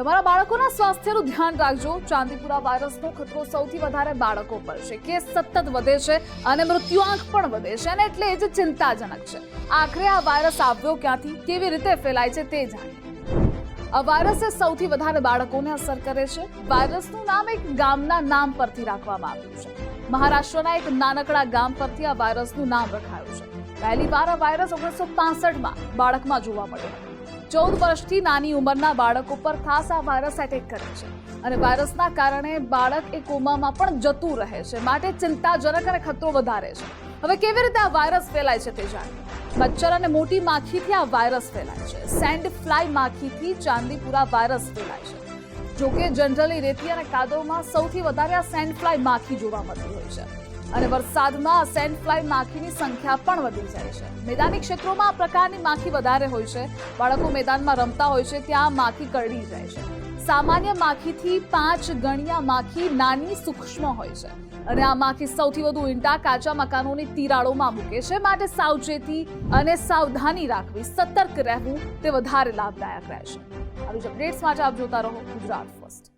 તમારા બાળકોના સ્વાસ્થ્યનું ધ્યાન રાખજો. ચાંદીપુરા વાયરસનો ખતરો સૌથી વધારે બાળકો પર છે. કેસ સતત વધે છે અને મૃત્યુઆંક પણ વધે છે અને એટલે જ ચિંતાજનક છે. આખરે આ વાયરસ આવ્યો ક્યાંથી? કેવી રીતે ફેલાય છે તે જાણીએ. આ વાયરસે સૌથી વધારે બાળકોને અસર કરે છે. વાયરસનું નામ એક ગામના નામ પરથી રાખવામાં આવ્યું છે. મહારાષ્ટ્રના એક નાનકડા ગામ પરથી આ વાયરસનું નામ રખાયું છે. પહેલી વાર આ વાયરસ ઓગણીસો પાસઠમાં બાળકમાં જોવા મળ્યો. ચૌદ વર્ષથી નાની ઉંમરના બાળકો પર ખાસ આ વાયરસ એટેક કરે છે. અને વાયરસના કારણે બાળક એ કોમામાં પણ જતું રહે છે. માટે ચિંતાજનક અને ખતરો વધારે છે. હવે કેવી રીતે આ વાયરસ ફેલાય છે તે જાણીએ. મચ્છર અને મોટી માખીથી આ વાયરસ ફેલાય છે. સેન્ડ ફ્લાય માખીથી ચાંદીપુરા વાયરસ ફેલાય છે. જોકે જનરલી રેતી અને કાદવમાં સૌથી વધારે આ સેન્ડ ફ્લાય માખી જોવા મળતી હોય છે. અને વરસાદમાં સેન્ડ ફ્લાય માખીની સંખ્યા પણ વધી જાય છે. મેદાની ક્ષેત્રોમાં આ પ્રકારની માખી વધારે હોય છે. બાળકો મેદાનમાં રમતા હોય છે, ત્યાં માખી કરડી જાય છે. સામાન્ય માખીથી પાંચ ગણિયા માખી નાની સૂક્ષ્મ હોય છે. અને આ માખી સૌથી વધુ ઈંડા કાચા મકાનોની તિરાડોમાં મૂકે છે. માટે સાવચેતી અને સાવધાની રાખવી, સતર્ક રહેવું તે વધારે લાભદાયક રહેશે. આવી જ અપડેટ્સ માટે આપ જોતા રહો ગુજરાત ફર્સ્ટ.